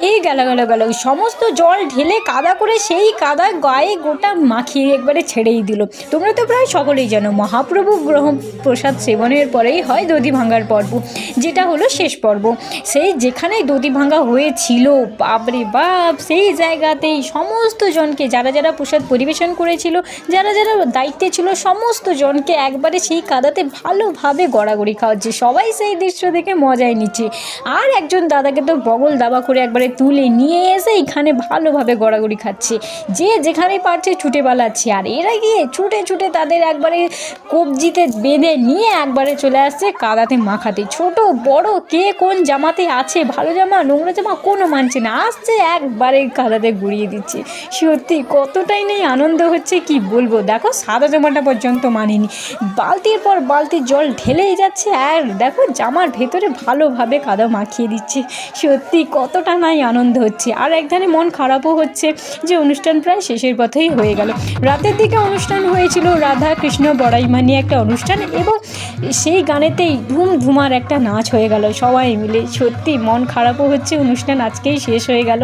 এই গেল গেল গেল সমস্ত জল ঢেলে কাদা করে সেই কাদা গায়ে গোটা মাখিয়ে একবারে ছেড়েই দিল। তোমরা তো প্রায় সকলেই জানো, মহাপ্রভু গ্রহণ প্রসাদ সেবনের পরেই হয় দধি ভাঙার পর্ব, যেটা হলো শেষ পর্ব। সেই যেখানে দধি ভাঙা হয়েছিল, বাপরে বাপ, সেই জায়গাতেই সমস্ত জনকে, যারা যারা প্রসাদ পরিবেশন করেছিল, যারা যারা দায়িত্বে ছিল, সমস্ত জনকে একবারে সেই কাদাতে ভালোভাবে গড়াগড়ি খাওয়াচ্ছে। সবাই সেই দৃশ্য দেখে মজায় নিচ্ছে। আর একজন দাদাকে তো বগল দাবা করে একবারে তুলে নিয়ে এসে এখানে ভালোভাবে গড়াগড়ি খাচ্ছে। যে যেখানে পারছে ছুটে পালাচ্ছে। আর এরা গিয়ে ছুটে ছুটে তাদের একবারে কবজিতে বেঁধে নিয়ে একবারে চলে আসছে কাদাতে মাখাতে। ছোট, বড়, কে কোন জামাতে আছে, ভালো জামা, নোংরা জামা কোনো মানছে না, আসছে একবারে কাদাতে গুড়িয়ে দিচ্ছে। সত্যি কতটাই নেই আনন্দ হচ্ছে কি বলব? দেখো সাদা জামাটা পর্যন্ত মানেনি। বালতির পর বালতি জল ঢেলেই যাচ্ছে। আর দেখো জামার ভেতরে ভালোভাবে কাদা মাখিয়ে দিচ্ছে। সত্যি কতটা নাই আনন্দ হচ্ছে। আর এক একধানে মন খারাপও হচ্ছে যে অনুষ্ঠান প্রায় শেষের পথেই হয়ে গেল। রাতের দিকে অনুষ্ঠান হয়েছিল রাধা কৃষ্ণ বড়াইমা নিয়ে একটা অনুষ্ঠান এবং সেই গানেতেই ধুম ধুমার একটা নাচ হয়ে গেল। সবাই মিলে সত্যি মন খারাপও হচ্ছে, অনুষ্ঠান আজকেই শেষ হয়ে গেল।